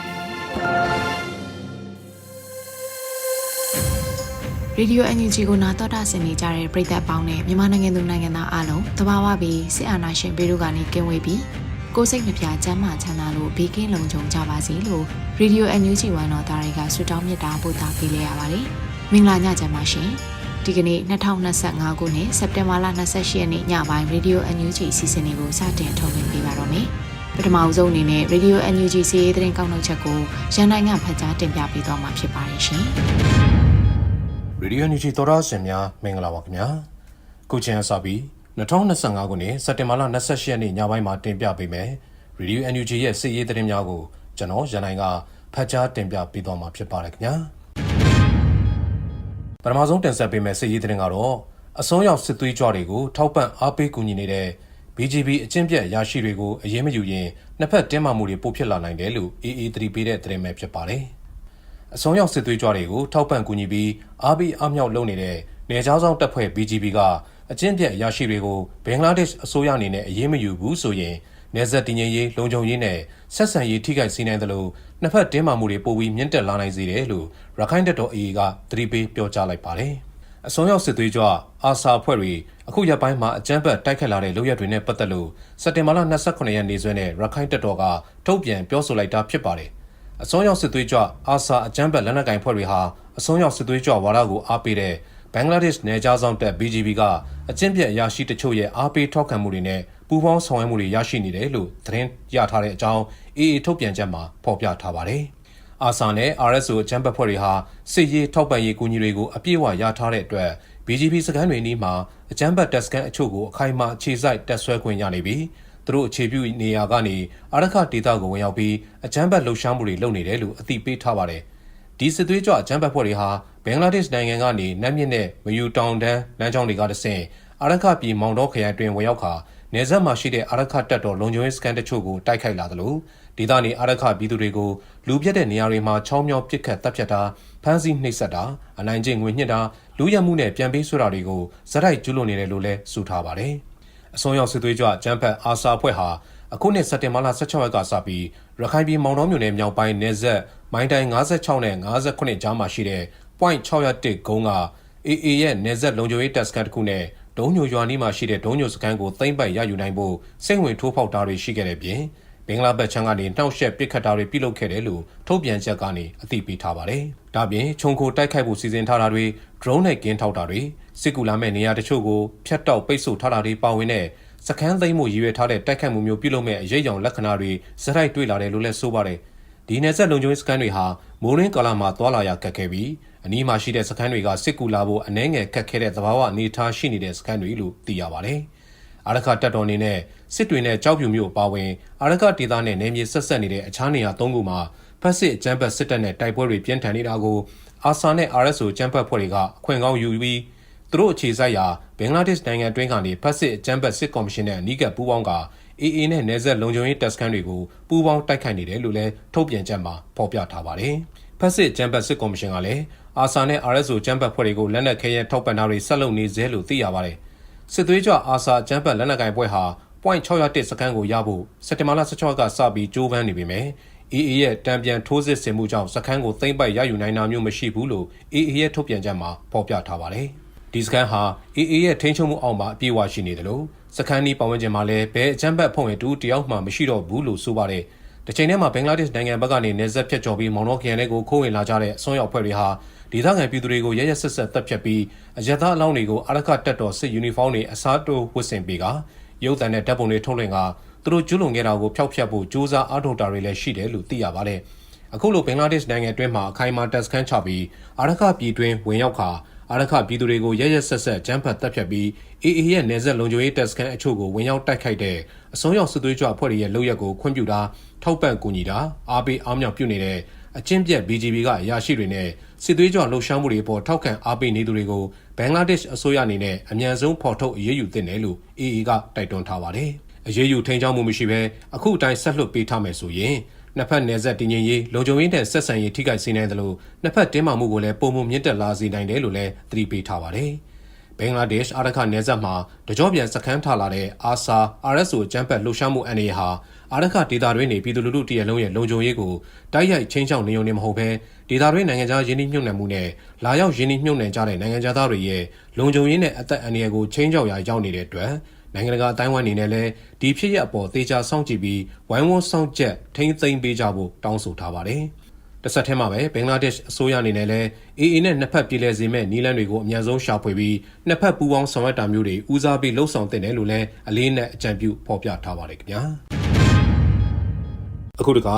ပြီ။ ရေဒီယို NUG ကိုနာတော်တာဆင်နေကြတဲ့ပရိသတ်ပေါင်းနဲ့မြန်မာနိုင်ငံသူနိုင်ငံသားအားလုံးတဘာဝပြီးစစ်အာဏာရှင်ပြည်တို့ကနေကင်းဝေးပြီးကိုယ်စိတ်နှပြချမ်းမာချမ်းသာလို့ဘေးကင်းလုံခြုံကြပါစေလို့ရေဒီယို NUG ဝန်တော်သားတွေကဆုတောင်းမြတ်တာပို့တာပေးလိုက်ရပါတယ်။မင်္ဂလာညချမ်းပါရှင်။ဒီကနေ့2025ခုနှစ်စက်တင်ဘာလ28ရက်နေ့ညပိုင်းရေဒီယို NUG အစီအစဉ်လေးကိုစတင်ထုတ်လွှင့်ပေးပါတော့မယ်။ပ ထမအဆုံးအနေနဲ့ Radio NUG စီးရေးသတင်းကောက်နှုတ်ချက်ကိုရန်နိုင်ကဖတ်ကြားတင်ပြပေးသွားမှာဖြစ်ပါတယ်ရှင်။ရေဒီယိုညူချီတော်ရဆင်များမင်္ဂလာပါခင်ဗျာခုချိန်အစပြီး2025ခုနှစ်စက်တင်ဘာလ28ရက်နေ့ညပိုင်းမှာတင်ပြပေးမယ်ရေဒီယို NUG ရဲ့စစ်ရေးသတင်းများကိုကျွန်တော်ရန်နိုင်ကဖတ်ကြားတင်ပြပေးသွားမှာဖြစ်ပါတယ်ခင်ဗျာပထမဆုံးတင်ဆက်ပေးမယ့်စစ်ရေးသတင်းကတော့အစွန်းရောက်စစ်သွေးကြွတွေကိုထောက်ပံ့အားပေးကူညီနေတဲ့ BGB အကျင့်ပြတ်ရရှိတွေကိုအရေးမယူရင်နှစ်ဖက်တင်းမာမှုတွေပိုဖြစ်လာနိုင်တယ်လို့ AA သတိပေးတဲ့သတင်းပဲဖြစ်ပါတယ်။အစုံရောက်စစ်သွေးကြွတွေကိုထောက်ပံ့ကူညီပြီးအားပေးအားမြောက်လုပ်နေတဲ့နေကြားဆောင်တပ်ဖွဲ့ BGB ကအကျင့်ပြတ်ရရှိတွေကိုဘင်္ဂလားဒေ့ရှ်အစိုးရအနေနဲ့အရေးမယူဘူးဆိုရင်နေဆက်တည်ငြိမ်ရေးလုံခြုံရေးနဲ့ဆက်ဆံရေးထိခိုက်စေနိုင်တယ်လို့နှစ်ဖက်တင်းမာမှုတွေပိုပြီးမြင့်တက်လာနိုင်စေတယ်လို့ရခိုင်တပ်တော် AA ကသတိပေးပြောကြားလိုက်ပါတယ်။ အစုံရောက်စစ်သွေးကြွအာဆာအဖွဲ့တွေအခုရက်ပိုင်းမှာအကြမ်းဖက်တိုက်ခတ်လာတဲ့လုပ်ရက်တွေနဲ့ပတ်သက်လို့စက်တင်ဘာလ29ရက်နေ့စွဲနဲ့ရခိုင်တပ်တော်ကထုတ်ပြန်ပြောဆိုလိုက်တာဖြစ်ပါတယ်။အစွန်းရောက်စစ်သွေးကြွအာဆာအကြမ်းဖက်လက်နက်ကိုင်ဖွဲ့တွေဟာအစွန်းရောက်စစ်သွေးကြွဝါဒကိုအားပေးတဲ့ဘင်္ဂလားဒေ့ရှ်နယ်ခြားစောင့်တပ် BGB ကအကျင့်ပြတ်အရာရှိတချို့ရဲ့အားပေးထောက်ခံမှုတွေနဲ့ပူးပေါင်းဆောင်ရွက်မှုတွေရရှိနေတယ်လို့သတင်းရထားတဲ့အကြောင်း AA ထုတ်ပြန်ချက်မှာဖော်ပြထားပါတယ်။ အာဆာနဲ့ RSO အကြမ်းဖက်ဖွဲ့တွေဟာစစ်ရေးထောက်ပံ့ရေးကူညီတွေကိုအပြည့်အဝရထားတဲ့အတွက် BGB စခန်းတွေနီးမှာအကြမ်းဖက်တပ်စခန်းအချို့ကိုအခိုင်အမာအခြေစိုက်တပ်ဆွဲခွင့်ရနေပြီးသူတို့အခြေပြုနေရာကနေအာရခဒေသကိုဝင်ရောက်ပြီးအကြမ်းဖက်လှုပ်ရှားမှုတွေလုပ်နေတယ်လို့အသိပေးထားပါတယ်။ဒီစစ်သွေးကြွအကြမ်းဖက်ဖွဲ့တွေဟာဘင်္ဂလားဒေ့ရှ်နိုင်ငံကနေနတ်မြင့်နဲ့မယူတောင်တန်းလမ်းကြောင်းတွေကတဆင့်အာရခပြည်မောင်တော်ခရိုင်တွင်ဝင်ရောက်ခါနေဆက်မှာရှိတဲ့အာရခတပ်တော်လုံခြုံရေးစခန်းတချို့ကိုတိုက်ခိုက်လာသလို ဒေသနေအာရခပြည်သူတွေကိုလူပြတ်တဲ့နေရာတွေမှာချောင်းမြောင်းပစ်ခတ်တပ်ဖြတ်တာဖမ်းဆီးနှိပ်စက်တာအနိုင်ကျင့်ငွေညှစ်တာလူရဲမှုနဲ့ပြန်ပေးဆွတာတွေကိုဇက်တိုက်ကျူးလွန်နေတယ်လို့လည်းဆိုထားပါတယ်။အစွန်းရောက်စစ်သွေးကြွဂျမ်ဖတ်အာဆာဖွဲ့ဟာအခုနှစ်စက်တင်ဘာလ16ရက်ကစပြီးရခိုင်ပြည်မောင်တော်မြို့နယ်မြောက်ပိုင်းနယ်ဆက်မိုင်းတိုင်း56နဲ့58ကြားမှာရှိတဲ့ point 601ဂုံးက AA ရဲ့နယ်ဆက်လုံခြုံရေးတပ်စခန်းတစ်ခုနဲ့ဒုံညိုရွာနီးမှာရှိတဲ့ဒုံညိုစခန်းကိုသိမ့်ပိုက်ရယူနိုင်ဖို့စိတ်ဝင်ထိုးဖောက်တာတွေရှိခဲ့တဲ့ပြင်ဘ င်္ဂလားဘက်ချမ်းကနေနှောက်ယှက်ပစ်ခတ်တာတွေပြုလုပ်ခဲ့တယ်လို့ထုတ်ပြန်ချက်ကနေအသိပေးထားပါတယ်။ဒါပြင်ခြုံခိုတိုက်ခိုက်ဖို့စီစဉ်ထားတာတွေ drone နဲ့ကင်းထောက်တာတွေစစ်ကူလာမဲ့နေရာတချို့ကိုဖျက်တောက်ပိတ်ဆို့ထားတာတွေပါဝင်တဲ့စခန်းသိမ်းမှုရည်ရွယ်ထားတဲ့တိုက်ခိုက်မှုမျိုးပြုလုပ်မဲ့အရေးအုံလက္ခဏာတွေစရိုက်တွေ့လာတယ်လို့လည်းဆိုပါတယ်။ဒီနယ်ဆက်လုံခြုံရေးစခန်းတွေဟာမိုးရင်းကာလမှာသွာလာရခက်ခဲပြီးအနီးမှာရှိတဲ့စခန်းတွေကစစ်ကူလာဖို့အနှဲငယ်ခက်ခဲတဲ့သဘာဝအနေအထားရှိနေတဲ့စခန်းတွေလို့သိရပါတယ်။ အာရခတပ်တော်အနေနဲ့စစ်တွေနဲ့ကြောက်ဖြူမျိုးအပါဝင်အာရခဒေသနဲ့နယ်မြေဆက်ဆက်နေတဲ့အခြားနေရာ၃ခုမှာဖက်စစ်အကြမ်းဖက်စစ်တပ်နဲ့တိုက်ပွဲတွေပြင်းထန်နေတာကိုအာဆာနဲ့ RSO အကြမ်းဖက်ဖွဲ့တွေကအခွင့်ကောင်းယူပြီးသူတို့အခြေစိုက်ရာဘင်္ဂလားဒေ့ရှ်နိုင်ငံအတွင်းကနေဖက်စစ်အကြမ်းဖက်စစ်ကော်မရှင်နဲ့အနီးကပ်ပူးပေါင်းက AA နဲ့နယ်စပ်လုံခြုံရေးတပ်စခန်းတွေကိုပူးပေါင်းတိုက်ခိုက်နေတယ်လို့လည်းထုတ်ပြန်ချက်မှာဖော်ပြထားပါတယ်။ဖက်စစ်ကျမ်းပတ်စစ်ကော်မရှင်ကလည်းအာဆာနဲ့ RSO ကျမ်းပတ်ဖွဲ့တွေကိုလက်နက်ခဲယမ်းထောက်ပံ့တာတွေဆက်လုပ်နေသေးလို့သိရပါတယ်။ စစ်သွေးကြွအာဆာကျမ်းပတ်လက်နက်ကိုင်ဖွဲ့ဟာ point 601စခန်းကိုရဖို့စက်တင်ဘာလ16ကစပြီးကြိုးပမ်းနေပေမဲ့ AA ရဲ့တံပြန်ထိုးစစ်ဆင်မှုကြောင့်စခန်းကိုသိမ့်ပိုက်ရယူနိုင်တာမျိုးမရှိဘူးလို့ AA ရဲ့ထုတ်ပြန်ချက်မှာဖော်ပြထားပါတယ်။ဒီစခန်းဟာ AA ရဲ့ထိန်းချုပ်မှုအောက်မှာအပြည့်အဝရှိနေတယ်လို့စခန်းဒီပတ်ဝန်းကျင်မှာလည်းဘဲအချမ်းဘတ်ဖုံးရတူတယောက်မှမရှိတော့ဘူးလို့ဆိုပါတယ်။တစ်ချိန်တည်းမှာဘင်္ဂလားဒေ့ရှ်နိုင်ငံဘက်ကနေနေဆက်ဖြတ်ကျော်ပြီးမောင်တော်ခရိုင်တွေကိုခိုးဝင်လာကြတဲ့အစွန်းရောက်ဖွဲ့တွေဟာ ဒေသခံပြည်သူတွေကိုရရဆက်ဆက်တပ်ဖြတ်ပြီးအရက်သားအလောင်းတွေကိုအရကတက်တော်စစ်ယူနီဖောင်းတွေအစားတိုးဝတ်ဆင်ပြီးကရုပ်သံနဲ့တပ်ပုံတွေထုတ်လွှင့်ကသူတို့ကျူးလွန်ခဲ့တာကိုဖျောက်ဖျက်ဖို့စ조사အားထုတ်တာတွေလည်းရှိတယ်လို့သိရပါတယ်။အခုလိုဘင်္ဂလားဒေ့ရှ်နိုင်ငံအတွင်းမှာအခိုင်အမာတပ်စခန်းချပြီးအရကပြည်တွင်းဝင်ရောက်ခါအရခပြည်သူတွေကိုရရဆက်ဆက်ကြမ်းဖက်တပ်ဖြတ်ပြီး AA ရဲ့နေဆက်လုံခြုံရေးတပ်စခန်းအချို့ကိုဝင်ရောက်တိုက်ခိုက်တဲ့အစုံရောက်စစ်သွေးကြွအဖွဲ့တွေရဲ့လုပ်ရက်ကိုခွင့်ပြုတာထောက်ပံ့ကူညီတာအားပေးအားမြောက်ပြုနေတဲ့ အချင်းပြက် BGB ကအရာရှိတွေနဲ့စစ်သွေးကြွလှုပ်ရှားမှုတွေပေါ်ထောက်ခံအားပေးနေသူတွေကိုဘင်္ဂလားဒေ့ရှ်အစိုးရအနေနဲ့အမြန်ဆုံးဖော်ထုတ်အရေးယူသင့်တယ်လို့ AA ကတိုက်တွန်းထားပါတယ်။အရေးယူထိန်းချောင်းမှုမရှိဘဲအခုအတိုင်းဆက်လွတ်ပေးထားမယ်ဆိုရင်နှစ်ဖက်နယ်စပ်တည်ငြိမ်ရေးလုံခြုံရေးနဲ့ဆက်ဆံရေးထိခိုက်စေနိုင်တယ်လို့နှစ်ဖက်တင်းမာမှုကိုလည်းပုံမှုမြင့်တက်လာစေနိုင်တယ်လို့လည်းသတိပေးထားပါတယ်။ဘင်္ဂလားဒေ့ရှ်အာရခနယ်စပ်မှာတကြောပြန်စခန်းထားလာတဲ့အာဆာ RSO ကျန်းပက်လှုပ်ရှားမှုအနေဟာ အာရခဒေတာတွင်းနေပြည်သူလူထုတရလုံးရဲ့လုံခြုံရေးကိုတိုက်ရိုက်ချင်းချောင်းနေုံနေမဟုတ်ဘဲဒေတာတွင်းနိုင်ငံခြားယင်းနှိမ့်ညွတ်နယ်မှုနဲ့လာရောက်ယင်းနှိမ့်ညွတ်နယ်ကြတဲ့နိုင်ငံခြားသားတွေရဲ့လုံခြုံရေးနဲ့အသက်အန္တရာယ်ကိုချင်းချောက်ရာရောက်နေတဲ့အတွက်နိုင်ငံတကာအတိုင်းအဝိုင်းအနေနဲ့လည်းဒီဖြစ်ရပ်အပေါ်သေချာစောင့်ကြည့်ပြီးဝိုင်းဝန်းစောင့်ကြက်ထိမ့်သိမ်းပေးကြဖို့တောင်းဆိုထားပါတယ်။တစ်ဆက်တည်းမှာပဲဘင်္ဂလားဒေ့ရှ်အစိုးရအနေနဲ့လည်း AA နဲ့နှစ်ဖက်ပြည်လဲစေမဲ့နီးလန်းတွေကိုအများဆုံးရှာဖွေပြီးနှစ်ဖက်ပူးပေါင်းဆောင်ရွက်တာမျိုးတွေဦးစားပေးလှုံ့ဆော်တင်တယ်လို့လည်းအလေးနဲ့အကြံပြုဖော်ပြထားပါတယ်ခင်ဗျာ။ အခုတခါ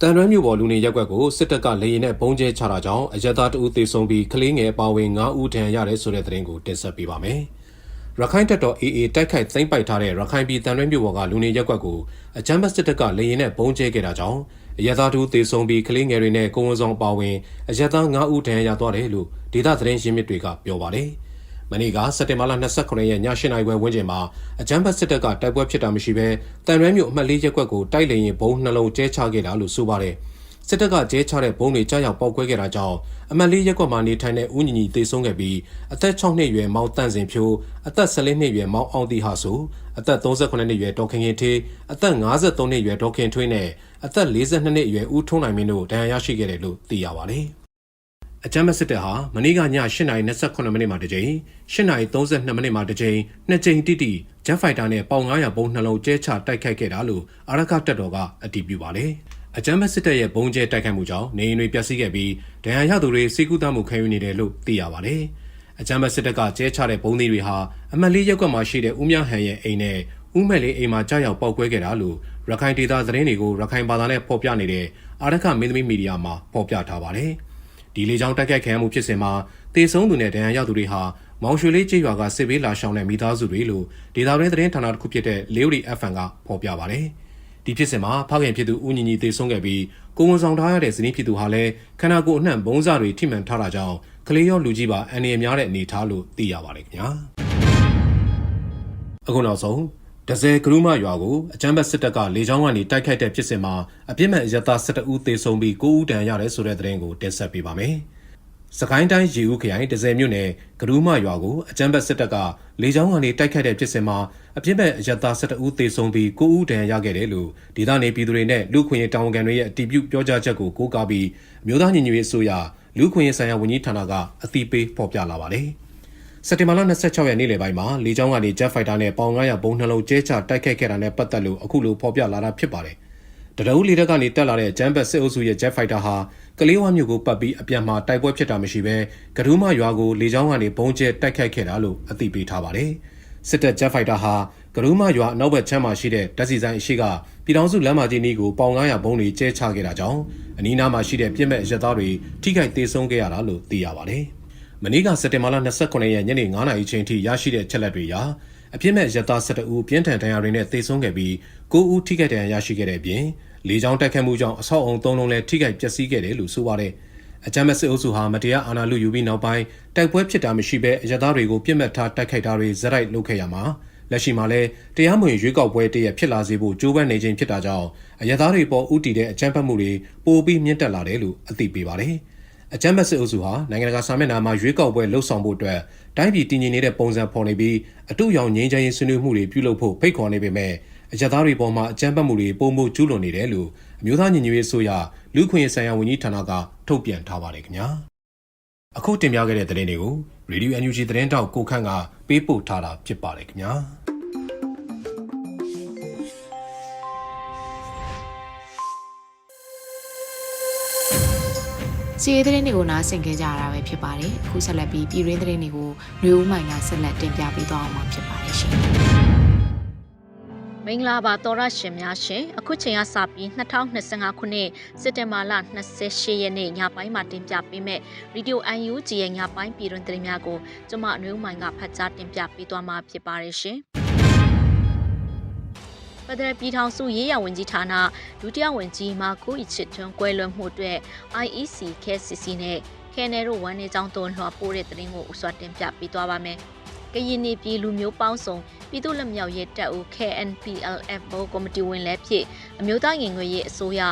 တန်ရွမ်းမြို့ပေါ်လူနေရက်ွက်ကိုစစ်တပ်ကလေရင်နဲ့ပုံကျဲချတာကြောင့်အရက်သားတအူးသေဆုံးပြီးကလေးငယ်ပါဝင်9ဦးဒဏ်ရာရတယ်ဆိုတဲ့သတင်းကိုတင်ဆက်ပေးပါမယ်။ရခိုင်တပ်တော် AA တိုက်ခိုက်သိမ်းပိုက်ထားတဲ့ရခိုင်ပြည်တန်ရွဲမြို့ပေါ်ကလူနေရက်ကွက်ကိုအကြမ်းဖက်စစ်တပ်ကလေရင်နဲ့ပုံကျဲခဲ့တာကြောင့်အရသာတူသေဆုံးပြီးကလေးငယ်တွေနဲ့ကိုဝန်ဆောင်ပါဝင်အရသာ9ဦးဒဏ်ရာရသွားတယ်လို့ဒေသသတင်းရင်းမြစ်တွေကပြောပါတယ်။ မနေ့ကစက်တင်ဘာလ29ရက်ည8နာရီခွဲဝန်းကျင်မှာအကြမ်းဖက်စစ်တပ်ကတိုက်ပွဲဖြစ်တာမရှိဘဲတန်ရွဲမြို့အမှတ်၄ရက်ကွက်ကိုတိုက်လေရင်ဘုံနှလုံးကျဲချခဲ့တာလို့ဆိုပါတယ်။စစ်တပ်ကကျဲချတဲ့ဘုံတွေကြားရောက်ပောက်ကွဲခဲ့တာကြောင့်အမတ်လေးရက်ကွက်မှာနေထိုင်တဲ့ဦးညီညီသေဆုံးခဲ့ပြီးအသက်6နှစ်အရွယ်မောင်တန့်စင်ဖြိုးအသက်14နှစ်အရွယ်မောင်အောင်တီဟာဆိုအသက်38နှစ်အရွယ်ဒေါခင်ခင်ထေးအသက်53နှစ်အရွယ်ဒေါခင်ထွေးနဲ့အသက်42နှစ်အရွယ်ဦးထုံးနိုင်မင်းတို့ဒဏ်ရာရရှိခဲ့တယ်လို့သိရပါတယ်။ အကြမ်းဖက်စစ်တပ်ဟာမနေ့ကည8:28မိနစ်မှာတစ်ကြိမ်8:32မိနစ်မှာတစ်ကြိမ်နှစ်ကြိမ်တိတိဂျက်ဖိုက်တာနဲ့ပေါင်900ဘုံနှလုံးကျဲချတိုက်ခိုက်ခဲ့တာလို့အာရခတပ်တော်ကအတည်ပြုပါတယ်။အကြမ်းဖက်စစ်တပ်ရဲ့ဘုံကျဲတိုက်ခိုက်မှုကြောင့်နေအိမ်တွေပျက်စီးခဲ့ပြီးဒဏ်ရာရသူတွေစိတ်ကူးတမှုခံယူနေတယ်လို့သိရပါတယ်။အကြမ်းဖက်စစ်တပ်ကကျဲချတဲ့ဘုံသေးတွေဟာအမတ်လေးရက်ကွက်မှာရှိတဲ့ဦးမြဟန်ရဲ့အိမ်နဲ့ဦးမဲ့လေးအိမ်မှာကြားရောက်ပောက်ကွဲခဲ့တာလို့ရခိုင်ဒေသသတင်းတွေကိုရခိုင်ဘာသာနဲ့ဖော်ပြနေတဲ့အာရခမင်းသမီးမီဒီယာမှာဖော်ပြထားပါတယ်။ ဒီလေကြောင်းတိုက်ခိုက်ခံရမှုဖြစ်စဉ်မှာတေဆုံးသူနဲ့ဒဏ်ရာရသူတွေဟာမောင်ရွှေလေးကျေးရွာကစစ်ဘေးလာရှောင်တဲ့မိသားစုတွေလို့ဒေသတွင်းသတင်းဌာနတစ်ခုဖြစ်တဲ့လေးဝရီ FM ကဖော်ပြပါတယ်။ဒီဖြစ်စဉ်မှာဖခင်ဖြစ်သူဦးညီညီသေဆုံးခဲ့ပြီးကိုဝန်ဆောင်ထားရတဲ့ဇနီးဖြစ်သူဟာလည်းခန္ဓာကိုယ်အနှံ့ဘုံစတွေထိမှန်ထားတာကြောင့်ကလေးရောလူကြီးပါအန္တရာယ်များတဲ့အနေအထားလို့သိရပါတယ်ခင်ဗျာအခုနောက်ဆုံး ဒဇယ်ဂရုမရွာကိုအကြမ်းဖက်စစ်တပ်ကလေကြောင်းကနေတိုက်ခိုက်တဲ့ဖြစ်စဉ်မှာအပြစ်မဲ့အရသာ12ဦးသေဆုံးပြီး9ဦးဒဏ်ရာရတယ်ဆိုတဲ့သတင်းကိုတင်ဆက်ပေးပါမယ်။စကိုင်းတိုင်းရေဦးခရိုင်ဒဇယ်မြို့နယ်ဂရူးမရွာကိုအကြမ်းဖက်စစ်တပ်ကလေကြောင်းကနေတိုက်ခိုက်တဲ့ဖြစ်စဉ်မှာအပြစ်မဲ့အရတာ17ဦးသေဆုံးပြီး9ဦးဒဏ်ရာရခဲ့တယ်လို့ဒေသနေပြည်သူတွေနဲ့လူခွင့်ရေးတာဝန်ခံတွေရဲ့အတည်ပြုပြောကြားချက်ကိုကိုးကားပြီးမြို့သားညီညွတ်ရေးအစိုးရလူခွင့်ရေးဆိုင်ရာဝန်ကြီးဌာနကအသိပေးဖော်ပြလာပါတယ်။ စက်တင်ဘာလ26ရက်နေ့လယ်ပိုင်းမှာလေကြောင်းကနေ Jet Fighter နဲ့ပေါင်900ဘုံနှလုံးကျဲချတိုက်ခိုက်ခဲ့တာနဲ့ပတ်သက်လို့အခုလိုဖော်ပြလာတာဖြစ်ပါတယ်။တရအုပ်လေတပ်ကနေတက်လာတဲ့ဂျမ်ဘတ်စစ်အုပ်စုရဲ့ Jet Fighter ဟာကလေးဝမြို့ကိုပတ်ပြီးအပြန်မှာတိုက်ပွဲဖြစ်တာမရှိဘဲကဒူးမရွာကိုလေကြောင်းကနေဘုံကျဲတိုက်ခိုက်ခဲ့တာလို့အသိပေးထားပါတယ်။စစ်တပ်ဂျက်ဖိုက်တာဟာကဒူးမရွာအနောက်ဘက်ချမ်းမှာရှိတဲ့ဓာတ်စီဆိုင်အရှိကပြည်ထောင်စုလမ်းမကြီးနီးကိုပေါင်900ဘုံတွေကျဲချခဲ့တာကြောင့်အနီးနားမှာရှိတဲ့ပြစ်မဲ့အရက်သားတွေထိခိုက်ဒေဆုံးခဲ့ရတာလို့သိရပါတယ်။ မနေ့ကစက်တင်ဘာလ29ရက်ညနေ9:00နာရီချိန်ထိရရှိတဲ့ချက်လက်တွေအရအပြစ်မဲ့ရက်သား12ဦးပြင်းထန်ဒဏ်ရာတွေနဲ့သေဆုံးခဲ့ပြီး9ဦးထိခိုက်ဒဏ်ရာရရှိခဲ့တဲ့အပြင်လေကြောင်းတိုက်ခတ်မှုကြောင့်အဆောက်အုံသုံးလုံးလည်းထိခိုက်ပျက်စီးခဲ့တယ်လို့ဆိုပါတယ်။အကြမ်းဖက်စစ်အုပ်စုဟာမတရားအာဏာလုယူပြီးနောက်ပိုင်းတိုက်ပွဲဖြစ်တာမရှိဘဲအရသားတွေကိုပြစ်မှတ်ထားတိုက်ခိုက်တာတွေဇက်တိုက်လုပ်ခဲ့ရမှာလက်ရှိမှာလည်းတရားမဝင်ရွေးကောက်ပွဲတရဖြစ်လာစေဖို့ကြိုးပမ်းနေခြင်းဖြစ်တာကြောင့်အရသားတွေပေါ်ဥတီတဲ့အကြမ်းဖက်မှုတွေပိုပြီးမြင့်တက်လာတယ်လို့အသိပေးပါတယ်။ အကြမ်းဖက်စစ်အုပ်စုဟာနိုင်ငံတကာစာမျက်နှာမှာရွေးကောက်ပွဲလှုပ်ဆောင်ဖို့အတွက်တိုင်းပြည်တည်ငြိမ်နေတဲ့ပုံစံဖော်နေပြီးအတူရောင်ငြိမ်းချမ်းရေးဆွေးနွေးမှုတွေပြုလုပ်ဖို့ဖိတ်ခေါ်နေပေမဲ့အကြသားတွေပေါ်မှာအကြမ်းဖက်မှုတွေပုံမှုကျူးလွန်နေတယ်လို့အမျိုးသားညီညွတ်ရေးအစိုးရလူခွင့်ရေးဆိုင်ရာဝန်ကြီးဌာနကထုတ်ပြန်ထားပါတယ်ခင်ဗျာအခုတင်ပြခဲ့တဲ့သတင်းတွေကို Radio NUG သတင်းတောက်ကိုခန့်ကပေးပို့ထားတာဖြစ်ပါတယ်ခင်ဗျာ စီရေးသတင်းတွေကိုနားဆင်ကြကြရတာပဲဖြစ်ပါတယ်အခုဆက်လက်ပြီးပြည်ရင်းသတင်းတွေကိုလူဦးမိုင်ကဆက်လက်တင်ပြပေးသွားအောင်မှာဖြစ်ပါတယ်ရှင်မင်္ဂလာပါသောရရှင်များရှင်အခုချိန်ကစပြီး2025ခုနှစ်စက်တင်ဘာလ28ရက်နေ့ညပိုင်းမှာတင်ပြပေးမဲ့ရေဒီယို UNG ရဲ့ညပိုင်းပြည်တွင်သတင်းများကိုကျွန်မအနွေးမိုင်ကဖတ်ကြားတင်ပြပေးသွားမှာဖြစ်ပါတယ်ရှင် ပဒရပြည်ထောင်စုရေးရဝန်ကြီးဌာနဒုတိယဝန်ကြီးမာကိုအီချစ်ထွန်းကွဲလွန်မှုအတွက် IEC KCC နဲ့ KNL တို့ဝန်နေကြောင်းသွန်လှော်ပို့တဲ့သတင်းကိုဥစွာတင်ပြပေးသွားပါမယ်။ကရင်နေပြည်လူမျိုးပေါင်းစုံပြည်သူ့လက်မြောက်ရေးတပ်ဦး KNPLF ဘောကော်မတီဝင်လည်းဖြစ်အမျိုးသားရင်ငွေရေးအစိုးရ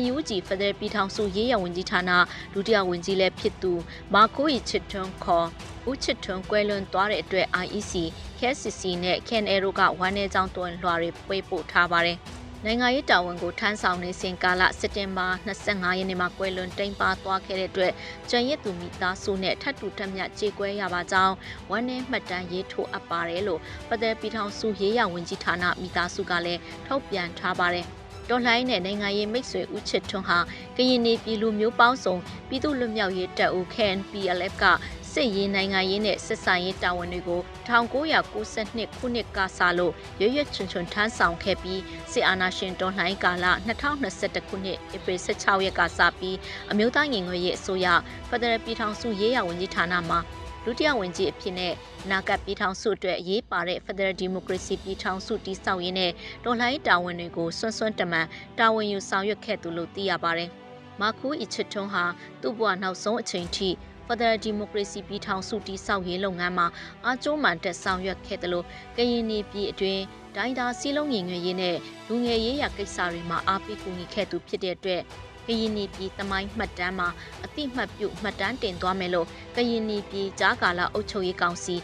NUG ဖက်ဒရယ်ပြည်ထောင်စုရေးရဝန်ကြီးဌာနဒုတိယဝန်ကြီးလည်းဖြစ်သူမာကိုအီချစ်ထွန်းခေါ်ဦးချစ်ထွန်းကွဲလွန်သွားတဲ့အတွက် IEC KCC နဲ့ KNL တို့ကဝန်နေကြောင်းသွန်လှော်တွေပေးပို့ထားပါတယ်။နိုင်ငံရေးတာဝန်ကိုထမ်းဆောင်နေစဉ်ကာလစက်တင်ဘာ25ရက်နေ့မှာကွယ်လွန်တိမ်ပါသွားခဲ့တဲ့အတွက်ကျန်ရစ်သူမိသားစုနဲ့ထပ်တူထပ်မြတ်ကြေကွဲရပါကြောင်းဝန်내မှတ်တမ်းရေးထိုးအပ်ပါတယ်လို့ပဒယ်ပြည်ထောင်စုရေးရဝန်ကြီးဌာနမိသားစုကလည်းထုတ်ပြန်ထားပါတယ်တော်လှန်ရေးနဲ့နိုင်ငံရေးမိတ်ဆွေဦးချစ်ထွန်းဟာကရင်နေပြည်လူမျိုးပေါင်းစုံပြည်သူ့လွတ်မြောက်ရေးတပ်ဦး KNPLF က စစ်ရေးနိုင်ငံရေးနဲ့စစ်ဆိုင်ရေးတာဝန်တွေကို1992ခုနှစ်ကစလို့ရွရွချွန်ချွန်ထမ်းဆောင်ခဲ့ပြီးစစ်အာဏာရှင်တော်လှန်ရေးကာလ2021ခုနှစ်ဧပြီ16ရက်ကစပြီးအမျိုးသားညီညွတ်ရေးအစိုးရဖက်ဒရယ်ပြည်ထောင်စုရေးရဝန်ကြီးဌာနမှာဒုတိယဝန်ကြီးအဖြစ်နဲ့နာကပ်ပြည်ထောင်စုအတွက်အရေးပါတဲ့ Federal Democracy ပြည်ထောင်စုတည်ဆောက်ရေးနဲ့တော်လှန်ရေးတာဝန်တွေကိုစွန့်စွန့်တမန်တာဝန်ယူဆောင်ရွက်ခဲ့သူလို့သိရပါတယ်။မာကူအီချစ်ထွန်းဟာသူ့ဘဝနောက်ဆုံးအချိန်ထိ Federal Democracy ပြည်ထောင်စုတည်ဆောက်ရေးလုပ်ငန်းမှာအားကျိုးမှန်တက်ဆောင်ရွက်ခဲ့တယ်လို့ကရင်နေပြည်အတွင်းဒိုင်းတာစီးလုံးညီငွေရေးနဲ့လူငယ်ရေးရာကိစ္စတွေမှာအားပေးကူညီခဲ့သူဖြစ်တဲ့အတွက်ကရင်နီပြည်တမိုင်းမှတ်တမ်းမှာအတိမှတ်ပြုမှတ်တမ်းတင်သွားမယ်လို့ကရင်နီပြည်ကြားကာလအုပ်ချုပ်ရေးကောင်စီ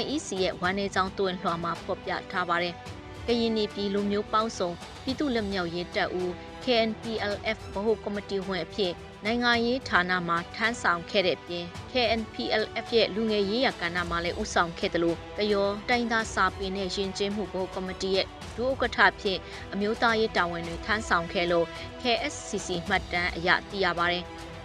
IEC ရဲ့ဝန်နေကြောင်းတွင်လွှာမှာဖော်ပြထားပါတယ်။ ကရင်နီပြည်လူမျိုးပေါင်းစုံပြည်သူ့လက်မြောက်ရေးတပ်ဦး KNPLF ဗဟိုကော်မတီဝင်အဖြစ်နိုင်ငံရေးဌာနမှာထမ်းဆောင်ခဲ့တဲ့ပြင် KNPLF ရဲ့လူငယ်ရေးရာကဏ္ဍမှာလည်းဦးဆောင်ခဲ့တယ်လို့တရောတိုင်းသားစာပေနဲ့ယဉ်ကျေးမှုဘုတ်ကော်မတီရဲ့ဒုဥက္ကဋ္ဌဖြစ်အမျိုးသားရေးတာဝန်တွေထမ်းဆောင်ခဲ့လို့ KSCC မှတ်တမ်းအရသိရပါတယ်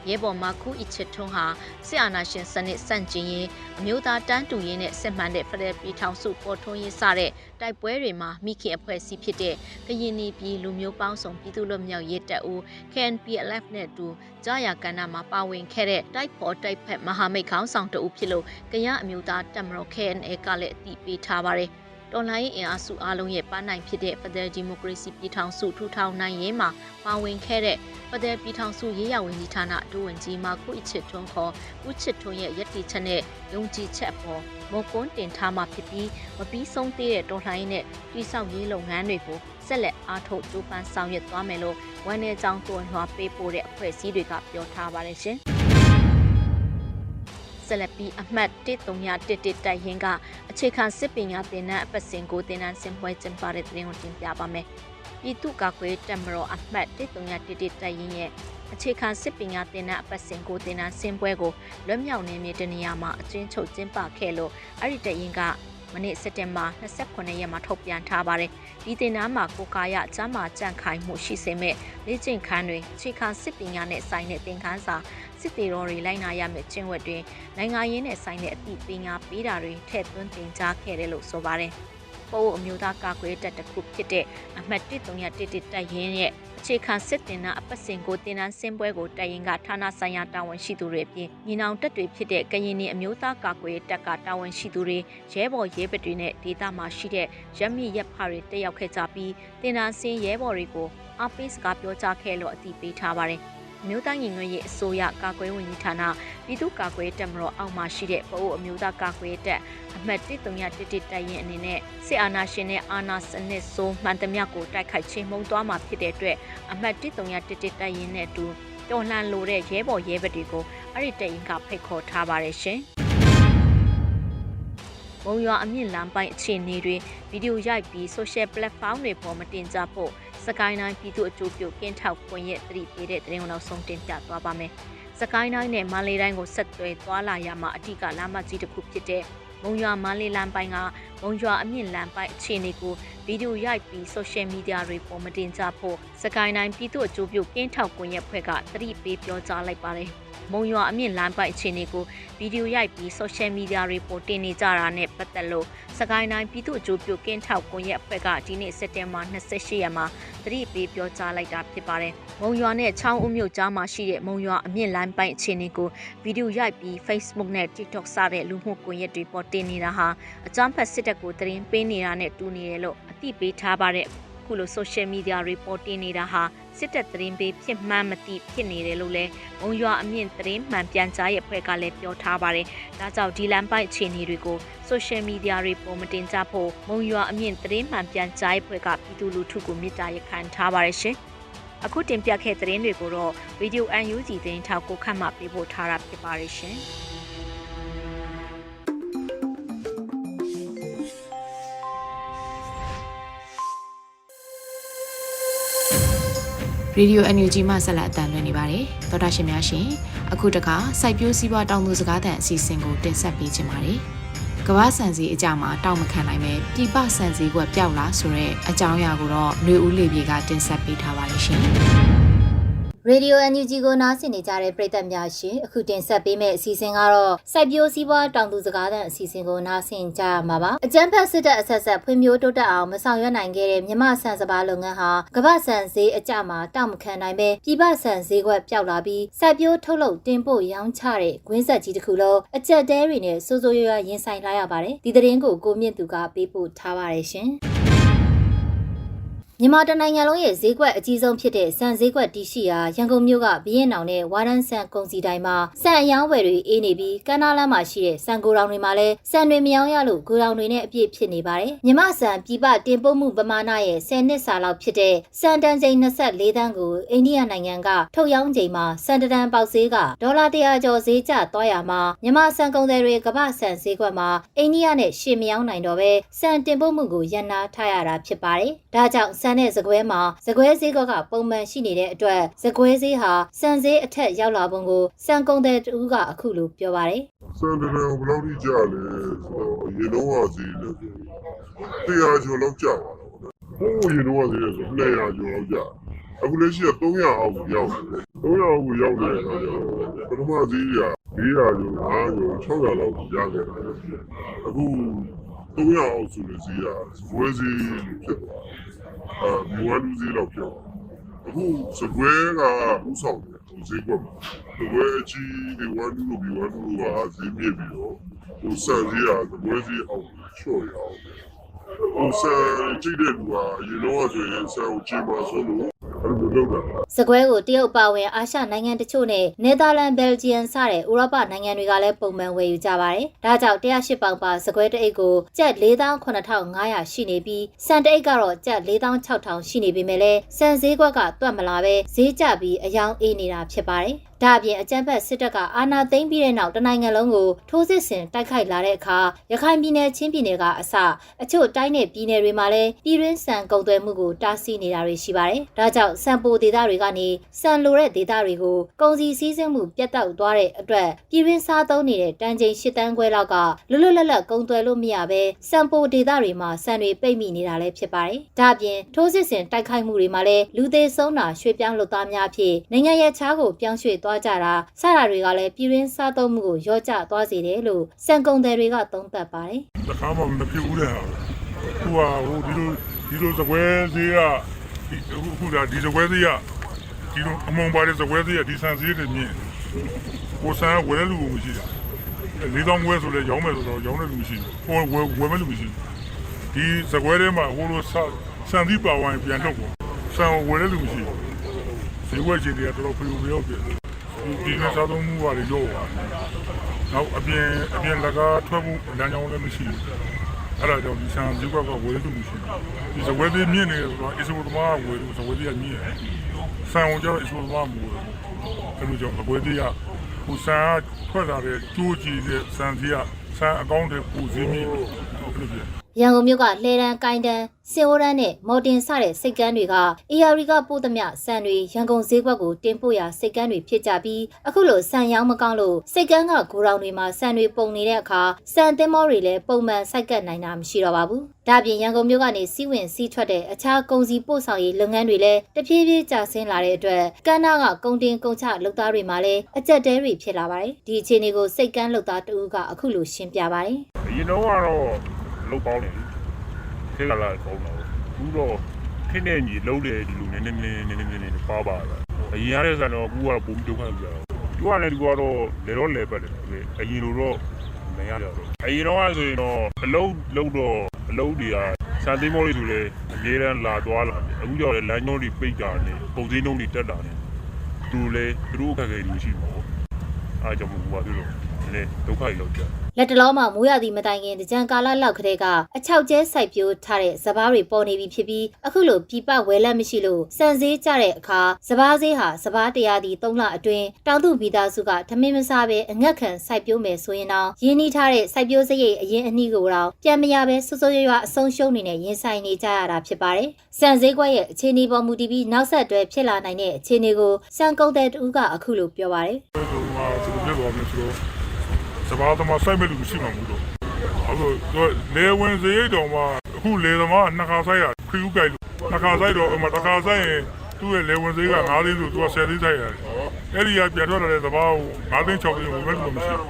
ရဲဘော်မခုအစ်ချစ်ထွန်းဟာစစ်အာဏာရှင်စနစ်ဆန့်ကျင်ရေးအမျိုးသားတန်းတူရေးနဲ့စစ်မှန်တဲ့ဖရက်ပြည်ထောင်စုပေါ်ထွန်းရေးစတဲ့တိုက်ပွဲတွေမှာမိခင်အဖွဲ့အစည်းဖြစ်တဲ့ကရင်နီပြည်လူမျိုးပေါင်းစုံပြည်သူ့လွတ်မြောက်ရေးတပ်ဦး KNPLF နဲ့အတူကြားရကဏ္ဍမှာပါဝင်ခဲ့တဲ့တိုက်ဖော်တိုက်ဖက်မဟာမိတ်ခေါင်းဆောင်တဦးဖြစ်လို့ကရအမျိုးသားတပ်မတော် KNA ကလည်းအသိပေးထားပါတယ် တော်လိုင်းအင်အားစုအလုံးရဲ့ပန်းနိုင်ဖြစ်တဲ့ Federal Democracy ပြည်ထောင်စုထူထောင်နိုင်ရေးမှာပါဝင်ခဲ့တဲ့ Federal ပြည်ထောင်စုရေးရဝန်ကြီးဌာနဒုဝန်ကြီးမာကုအစ်ချစ်ထွန်းခေါ်ဦးချစ်ထွန်းရဲ့ယက်တီချက်နဲ့ယုံကြည်ချက်အပေါ်မော်ကွန်းတင်ထားမှဖြစ်ပြီးမပြီးဆုံးသေးတဲ့တော်လှန်ရေးနဲ့ပြည်ဆောက်ရေးလုပ်ငန်းတွေကိုဆက်လက်အားထုတ်ကြိုးပမ်းဆောင်ရွက်သွားမယ်လို့ဝန်내ကြောင်းတွန်းလွှာပေးပို့တဲ့အဖွဲ့အစည်းတွေကပြောထားပါတယ်ရှင်။ ဆက်လက်ပြီးအမှတ်1311တိုက်ရင်ကအခြေခံစစ်ပညာသင်တန်းအပတ်စဉ်ကိုသင်တန်းဆင်ပွဲကျင်းပတဲ့တဲ့ရင်ကိုတင်ပြပါမယ်။ပြည်သူ့ကာကွယ်တပ်မတော်အမှတ်1311တိုက်ရင်ရဲ့အခြေခံစစ်ပညာသင်တန်းအပတ်စဉ်ကိုသင်တန်းဆင်ပွဲကိုလွတ်မြောက်နေမြေတနေရာမှာအကျဉ်းချုပ်ကျင်းပခဲ့လို့အဲ့ဒီတရင်ကမနေ့စက်တင်ဘာ29ရက်မှာထုတ်ပြန်ထားပါတယ်။ဒီတင်နာမှာကိုကာယကျမ်းမာကြန့်ခိုင်မှုရှိစေမဲ့လေ့ကျင့်ခန်းတွေအခြေခံစစ်ပညာနဲ့ဆိုင်တဲ့သင်ခန်းစာ စစ်တီတော်တွေလိုက်နာရမယ့်ကျင့်ဝတ်တွေနိုင်ငံရေးနဲ့ဆိုင်တဲ့အသိပညာပေးတာတွေထည့်သွင်းသင်ကြားခဲ့တယ်လို့ဆိုပါတယ်။ပို့အမျိုးသားကာကွယ်တပ်တစ်ခုဖြစ်တဲ့အမှတ်1311တပ်ရင်းရဲ့အခြေခံစစ်တင်နာအပတ်စဉ်ကိုတင်နန်းစင်ပွဲကိုတပ်ရင်ကဌာနဆိုင်ရာတာဝန်ရှိသူတွေအပြင်ညီနောင်တပ်တွေဖြစ်တဲ့ကရင်နီအမျိုးသားကာကွယ်တပ်ကတာဝန်ရှိသူတွေရဲဘော်ရဲဘက်တွေနဲ့ဒေသမှာရှိတဲ့ရက်မိရက်ဖတွေတက်ရောက်ခဲ့ကြပြီးတင်နန်းစင်ရဲဘော်တွေကိုအားပေးစကားပြောကြားခဲ့လို့အသိပေးထားပါတယ်။ မြို့သားညီညွတ်ရေးအစိုးရကာကွယ်ဝင်ကြီးဌာနပြည်သူ့ကာကွယ်တပ်မတော်အောက်မှာရှိတဲ့ပအိုးအမျိုးသားကာကွယ်တပ်အမှတ်1311တပ်ရင်းအနေနဲ့စစ်အာဏာရှင်နဲ့အာဏာစနစ်ဆိုးမှန်သမျှကိုတိုက်ခိုက်ချင်းမှုန်းသွားမှာဖြစ်တဲ့အတွက်အမှတ်1311တပ်ရင်းနဲ့အတူတော်လှန်လိုတဲ့ရဲဘော်ရဲဘက်တွေကိုအဲ့ဒီတပ်ရင်းကဖိတ်ခေါ်ထားပါတယ်ရှင်မုံရွာအမြင့်လမ်းပိုင်းအခြေအနေတွေဗီဒီယိုရိုက်ပြီး social platform တွေပေါ်မတင်ကြဖို့ စကိုင်းတိုင်းပြည်သူ့အကျိုးပြုကင်းထောက်ကွန်ရက်သတိပေးတဲ့သတင်းကိုနောက်ဆုံးတင်ပြသွားပါမယ်။စကိုင်းတိုင်းနဲ့မန္တလေးတိုင်းကိုဆက်သွယ်သွားလာရမှာအဓိကလမ်းမကြီးတစ်ခုဖြစ်တဲ့မုံရွာမန္တလေးလမ်းပိုင်းက မုံရွာအမြင့်လမ်းပိုင်းအခြေအနေကိုဗီဒီယိုရိုက်ပြီး social media တွေပေါ်မတင်ကြဖို့စကိုင်းတိုင်းပြည်သူ့အကျိုးပြုကင်းထောက်ကွန်ရက်ဖွဲ့ကသတိပေးပြောကြားလိုက်ပါတယ်။မုံရွာအမြင့်လမ်းပိုင်းအခြေအနေကိုဗီဒီယိုရိုက်ပြီး social media တွေပေါ်တင်နေကြတာနဲ့ပတ်သက်လို့စကိုင်းတိုင်းပြည်သူ့အကျိုးပြုကင်းထောက်ကွန်ရက်အဖွဲ့ကဒီနေ့စက်တင်ဘာ28ရက်မှာသတိပေးပြောကြားလိုက်တာဖြစ်ပါတယ်။မုံရွာနဲ့ချောင်းဦးမြို့ကြားမှာရှိတဲ့မုံရွာအမြင့်လမ်းပိုင်းအခြေအနေကိုဗီဒီယိုရိုက်ပြီး Facebook နဲ့ TikTok စတဲ့လူမှုကွန်ရက်တွေပေါ်တင်နေတာဟာအကြမ်းဖက်စစ်တပ်ကိုသတင်းပေးနေတာနဲ့တူနေတယ်လို့အသိပေးထားပါတယ်။ခုလို social media တွေပေါ်တင်နေတာဟာစစ်တပ်သတင်းပေးဖြစ်မှန်းမသိဖြစ်နေတယ်လို့လည်းမုံရွာအမြင့်သတင်းမှန်ပြန်ကြားရဲ့အဖွဲ့ကလည်းပြောထားပါတယ်။ဒါကြောင့်ဒီလမ်းပိုင်းအခြေအနေတွေကို social media တွေပေါ်မတင်ကြဖို့မုံရွာအမြင့်သတင်းမှန်ပြန်ကြားရဲ့အဖွဲ့ကပြည်သူလူထုကိုမေတ္တာရက်ခံထားပါတယ်ရှင်။အခုတင်ပြခဲ့တဲ့သတင်းတွေကိုတော့ Radio UNG သတင်းထောက်ကိုခန့်မှပေးပို့ထားတာဖြစ်ပါတယ်ရှင်။ Radio NUG မှဆက်လက်အတန်လွှင့်နေပါတယ်သောတာရှင်များရှင်အခုတခါစိုက်ပျိုးစည်းပွားတောင်သူစကားသံအစီအစဉ်ကိုတင်ဆက်ပေးချင်ပါတယ်ကမ္ဘာဆန်စီအကြမှာတောက်မခံနိုင်ပဲပြည်ပဆန်စီကွက်ပျောက်လာဆိုတော့အကြောင်းအရာကိုတော့ຫນွေဦးလေးပြေကတင်ဆက်ပေးထားပါတယ်ရှင် ရေဒီယို NUG ကိုနားဆင်နေကြတဲ့ပရိသတ်များရှင်အခုတင်ဆက်ပေးမယ့်အစီအစဉ်ကတော့စိုက်ပျိုးစည်းပွားတောင်သူစကားသံအစီအစဉ်ကိုနားဆင်ကြရမှာပါအကြမ်းဖက်စစ်တပ်အဆက်ဆက်ဖွံ့ဖြိုးတိုးတက်အောင်မဆောင်ရွက်နိုင်ခဲ့တဲ့မြမဆန်စပါးလုပ်ငန်းဟာကမ္ဘာဆန်ဈေးအကျမှာတောက်မခံနိုင်ပဲပြည်ပဆန်ဈေးကွက်ပျောက်လာပြီးစိုက်ပျိုးထုတ်လုပ်တင်ပို့ရောင်းချတဲ့ဂွင်းဆက်ကြီးတစ်ခုလုံးအကြက်တဲတွေနဲ့စိုးစိုးရွားရွားရင်ဆိုင်လာရပါတယ်ဒီသတင်းကိုကိုမြင့်သူကပေးပို့ထားပါတယ်ရှင် မြန်မာတနိုင်ငံလုံးရဲ့ဈေးကွက်အကြီးဆုံးဖြစ်တဲ့စံဈေးကွက်တီရှိရာရန်ကုန်မြို့ကဘီရင်နောင်နဲ့ဝါရန်ဆန်ကုန်စည်တိုင်းမှာစံအယောင်းဝယ်တွေအေးနေပြီးကမ်းနားလမ်းမှာရှိတဲ့စံကိုတောင်တွေမှာလည်းစံတွေမယောင်းရလို့ကိုတောင်တွေနဲ့အပြည့်ဖြစ်နေပါတယ်။မြမစံပြည်ပတင်ပို့မှုပမာဏရဲ့10နှစ်စာလောက်ဖြစ်တဲ့စံတန်ချိန်24တန်းကိုအိန္ဒိယနိုင်ငံကထုတ်ရောင်းချိန်မှာစံတန်ပေါက်ဈေးကဒေါ်လာ100ကျော်ဈေးကျသွားရမှာမြမစံကုန်သည်တွေကမ္ဘာစံဈေးကွက်မှာအိန္ဒိယနဲ့ရှေ့မယောင်းနိုင်တော့ပဲစံတင်ပို့မှုကိုရန်နာထားရတာဖြစ်ပါတယ်။ဒါကြောင့်စံနဲ့စကွဲမှာစကွဲဈေးကွက်ကပုံမှန်ရှိနေတဲ့အတွက်စကွဲဈေးဟာစံဈေးအထက်ရောက်လာပုံကိုစံကုန်သည်တူကအခုလိုပြောပါတယ်စံတရံဘယ်လောက်ထိကြာလဲဆိုတော့ရေလုံးဝစီလဲတရားကျော်လောက်ကြာပါတော့ဟိုရေလုံးဝစီလဲဆို200ကျော်လောက်ကြာအခုလက်ရှိက300အောက်ကိုရောက်တယ်300အောက်ကိုရောက်နေတဲ့အခါကျတော့ပထမစီးက400ကျော်500ကျော်600လောက်ရခဲ့တယ်အခု300အောက်ဆိုတဲ့စီးကဝယ်စီဖြစ်သွားအာ ဒီဝါလူစီလောက်ဖြစ်သွားအခုစကွဲကဥဆောင်တယ်ဟိုဈေးကွက်မှာစကွဲအကြီးဒီဝါလူလိုဒီဝါလူလိုကဈေးမြင့်ပြီးတော့ဟိုစံစီးကစကွဲစီအောင်ချော့ရအောင်ဟိုစံကြည့်တဲ့လူကရေလုံးဝဆိုရင်စံကိုကြည့်ပါဆိုလို့ အဲ့လိုလုပ်တာစကွဲကိုတရုတ်ပါဝင်အာရှနိုင်ငံတချို့နဲ့နယ်သာလန်ဘယ်လ်ဂျီယံစတဲ့ဥရောပနိုင်ငံတွေကလည်းပုံမှန်ဝယ်ယူကြပါတယ်။ဒါကြောင့်108ပေါင်ပါစကွဲတအိတ်ကိုကျပ်48,500ရှိနေပြီးစံတအိတ်ကတော့ကျပ်46,000ရှိနေပေမဲ့လည်းစံဈေးကွက်ကတွက်မလာပဲဈေးကျပြီးအယောင်အေးနေတာဖြစ်ပါတယ်။ ဒါအပြင်အကြမ်းဖက်စစ်တပ်ကအာဏာသိမ်းပြီးတဲ့နောက်တနိုင်ငံလုံးကိုထိုးစစ်ဆင်တိုက်ခိုက်လာတဲ့အခါရခိုင်ပြည်နယ်ချင်းပြည်နယ်ကအစအချို့တိုင်းနယ်ပြည်နယ်တွေမှာလည်းပြည်တွင်းစံကုန်သွယ်မှုကိုတားဆီးနေတာတွေရှိပါတယ်။ဒါကြောင့်စံပိုဒေသတွေကနေစံလိုတဲ့ဒေသတွေကိုကုန်စည်စည်းစိမ်မှုပြတ်တောက်သွားတဲ့အတွက်ပြည်တွင်းစားသုံးနေတဲ့တန်ချိန်၈တန်းခွဲလောက်ကလွတ်လွတ်လပ်လပ်ကုန်သွယ်လို့မရဘဲစံပိုဒေသတွေမှာစံတွေပိတ်မိနေတာလည်းဖြစ်ပါတယ်။ဒါအပြင်ထိုးစစ်ဆင်တိုက်ခိုက်မှုတွေမှာလည်းလူသေးဆုံးတာရွှေ့ပြောင်းလုပ်သားများဖြစ်နိုင်ငံရဲ့ခြားကိုပြောင်းရွှေ့သွားကြတာစတာတွေကလည်းပြည်တွင်းစားသုံးမှုကိုရောကျသွားစေတယ်လို့စံကုန်သည်တွေကသုံးသပ်ပါတယ်တခါမှမဖြစ်ဘူးတဲ့ဟာဟိုဟာဟိုဒီလိုဒီလိုစကွဲသေးကဒီအခုခုဒါဒီစကွဲသေးကဒီလိုအမုံပါတဲ့စကွဲသေးကဒီဆန်သေးတယ်မြင်ကိုဆန်ဝယ်လူကိုမရှိတာလေးတောင်းဝဲဆိုလဲရောင်းမယ်ဆိုတော့ရောင်းတဲ့လူမရှိဘူးဟိုဝယ်ဝယ်မဲ့လူမရှိဘူးဒီစကွဲထဲမှာဟိုလိုဆန်သီးပါဝိုင်းပြန်ထုတ်ပေါ့ဆန်ဝယ်တဲ့လူမရှိဘူးဈေးဝယ်ချင်တွေကတော်တော်ပြေပြေရောက်တယ် ဒီဒီကစားသုံးမှုကလည်းရောပါနောက်အပြင်အပြင်လကားထွက်မှုလမ်းကြောင်းလည်းမရှိဘူးအဲ့ဒါကြောင့်ဒီဆန်ဈေးကွက်ကဝယ်လို့မရှိဘူးဒီစကွဲသေးမြင့်နေတယ်ဆိုတော့အစ်စိုးသမားဝယ်လို့စကွဲသေးကမြင့်တယ်ဆန်ဝင်ကျတော့အစ်စိုးသမားမဝယ်ဘူးအဲ့လိုကြောင့်အကွဲသေးကဟိုဆန်ကထွက်လာတဲ့ကျိုးကြည့်တဲ့ဆန်ဈေးကဆန်အကောင့်တွေပူဈေးမြင့်တယ်အဲ့လိုပြ ရရန်ကုန်မြို့ကလှဲတန်းကိုင်းတန်းစင်ဝရန်နဲ့မော်တင်စတဲ့စိတ်ကမ်းတွေက AR ကပို့သမျှစံတွေရန်ကုန်ဈေးကွက်ကိုတင်ပို့ရာစိတ်ကမ်းတွေဖြစ်ကြပြီးအခုလိုစံရောင်းမကောင်းလို့စိတ်ကမ်းကဂိုရောင်တွေမှာစံတွေပုံနေတဲ့အခါစံသင်းမောတွေလည်းပုံမှန်စိုက်ကပ်နိုင်တာမရှိတော့ပါဘူး။ဒါ့အပြင်ရန်ကုန်မြို့ကနေစီးဝင်စီးထွက်တဲ့အခြားကုန်စည်ပို့ဆောင်ရေးလုပ်ငန်းတွေလည်းတဖြည်းဖြည်းကျဆင်းလာတဲ့အတွက်ကမ်းနားကကုန်တင်ကုန်ချလုပ်သားတွေမှာလည်းအကြက်တဲတွေဖြစ်လာပါတယ်။ဒီအခြေအနေကိုစိတ်ကမ်းလုပ်သားတဦးကအခုလိုရှင်းပြပါတယ်။အရင်တော့ကတော့ လုတ်ပေါင်းတယ်လေခေတ်ကလာကောင်းတော့ဘူးတော့ခင်းနေကြီးလုံးတယ်ဒီလိုနည်းနည်းနည်းနည်းနည်းနည်းပါပါလာအရင်ရတဲ့ဆန်တော့အခုကတော့ပုံဒုက္ခပြရတော့သူကလည်းဒီကတော့လေတော့လေပတ်တယ်အရင်လိုတော့မရတော့အရင်တော့ဆိုရင်တော့အလုံးလုံးတော့အလုံးတွေကစာသိမောတွေဆိုလေအများရန်လာသွားလာအခုကြောင့်လေလမ်းကြောင်းတွေပိတ်တာနဲ့ပုံစံနှုံးတွေတက်တာနဲ့သူလေသူတို့ခက်ခဲတွေရှိမှာပေါ့အားကြောင့်ဘူးပါသူတို့လေဒုက္ခတွေလောက်ကြ လက်တလုံးမှာမိုးရသည့်မတိုင်ခင်တကြံကာလလောက်ကတည်းကအချောက်ကျဲစိုက်ပျိုးထားတဲ့စပားတွေပေါ်နေပြီဖြစ်ပြီးအခုလိုပြပဝဲလက်မရှိလို့စံစည်းကြတဲ့အခါစပားစည်းဟာစပားတရားဒီ3လအတွင်းတောင်သူမိသားစုကထမင်းမစားပဲအငတ်ခံစိုက်ပျိုးမယ်ဆိုရင်တော့ရင်းနှီးထားတဲ့စိုက်ပျိုးစရိတ်အရင်အနည်းကိုတော့ပြန်မရပဲစိုးစိုးရွားရွားအဆုံးရှုံးနေနဲ့ရင်ဆိုင်နေကြရတာဖြစ်ပါတယ်။စံစည်းကွက်ရဲ့အခြေအနေပေါ်မူတည်ပြီးနောက်ဆက်တွဲဖြစ်လာနိုင်တဲ့အခြေအနေကိုစံကုန်တဲ့တူကအခုလိုပြောပါတယ်။ဟိုမှာသူတို့ပြောမယ်ဆိုတော့ စဘာသမားစိုက်မဲ့လူမရှိမှမဟုတ်တော့အခုသူလေဝင်စရိတ်တော်မှာအခုလေသမားနှစ်ခါဆိုင်ရခရီးဥကြိုက်လို့နှစ်ခါဆိုင်တော့အမတစ်ခါဆိုင်ရင်သူ့ရဲ့လေဝင်စရိတ်က9သိန်းဆိုသူက10သိန်းဆိုင်ရတယ်အဲ့ဒီကပြန်ထွက်လာတဲ့သဘာကို9သိန်း6သိန်းဝင်မဲ့လို့မရှိဘူး